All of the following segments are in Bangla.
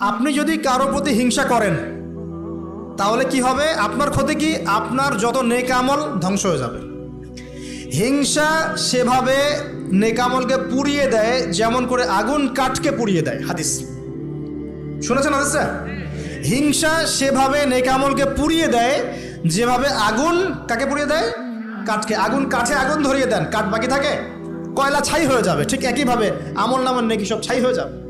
আপনি যদি কারও প্রতি হিংসা করেন তাহলে কি হবে? আপনার ক্ষতি কি? আপনার যত নেকামল ধ্বংস হয়ে যাবে। হিংসা সেভাবে নেকামলকে পুড়িয়ে দেয় যেমন করে আগুন কাঠকে পুড়িয়ে দেয়। হাদিস। শুনেছেন হাদিসটা? হিংসা সেভাবে নেকামলকে পুড়িয়ে দেয় যেভাবে আগুন কাকে পুড়িয়ে দেয়? কাঠকে। আগুন কাঠে আগুন ধরিয়ে দেন। কাঠ বাকি থাকে? কয়লা ছাই হয়ে যাবে। ঠিক একইভাবে আমল নামল নেকি সব ছাই হয়ে যাবে।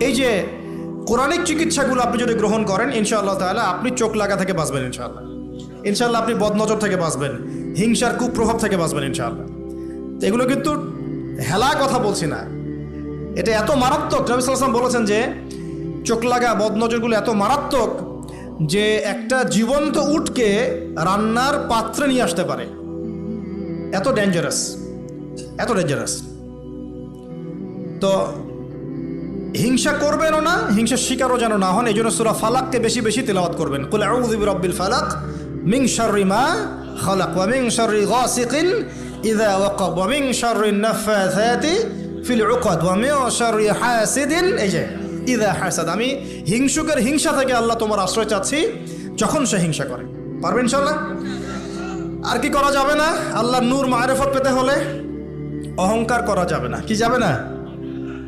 এই যে কোরআনিক চিকিৎসাগুলো আপনি যদি গ্রহণ করেন, ইনশাআল্লাহ তাহলে আপনি চোখ লাগা থেকে বাঁচবেন, ইনশাআল্লাহ। ইনশাআল্লাহ আপনি বদনজর থেকে বাঁচবেন, হিংসার কুপ্রভাব থেকে বাঁচবেন, ইনশাআল্লাহ। এগুলো কিন্তু হেলা কথা বলছি না। এটা এত মারাত্মক, নবী সাল্লাম বলেছেন যে চোখ লাগা, বদনজরগুলো এত মারাত্মক যে একটা জীবন্ত উটকে রান্নার পাত্রে নিয়ে আসতে পারে। এত ডেঞ্জারাস এত ডেঞ্জারাস তো হিংসা করবেনও না, হিংসার শিকারও যেন না হন এই জন্য সুরা ফালাককে বেশি বেশি তেলাওয়াত করবেন। কুল আউযু বিরাব্বিল ফালাক মা খালাক ওয়া মিন শাররি গাসিকিন ইযা ওয়াকাব ওয়া মিন শাররি নাফাথাতি ফিল উকাদ ওয়া মিন শাররি হাসিদিন। এই যে, ইযা হাসাদ, আমি হিংসুকের হিংসা থেকে আল্লাহ তোমার আশ্রয় চাচ্ছি যখন সে হিংসা করে। পারবেন ইনশাআল্লাহ? আর কি করা যাবে না? আল্লাহর নূর মারেফত পেতে হলে অহংকার করা যাবে না। কি যাবে না?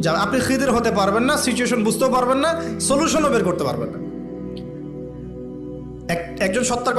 যা আপনি খিদের হতে পারবেন না সিচুয়েশন বুঝতেও পারবেন না সলিউশনও বের করতে পারবেন না। এক- একজন সত্তার কথা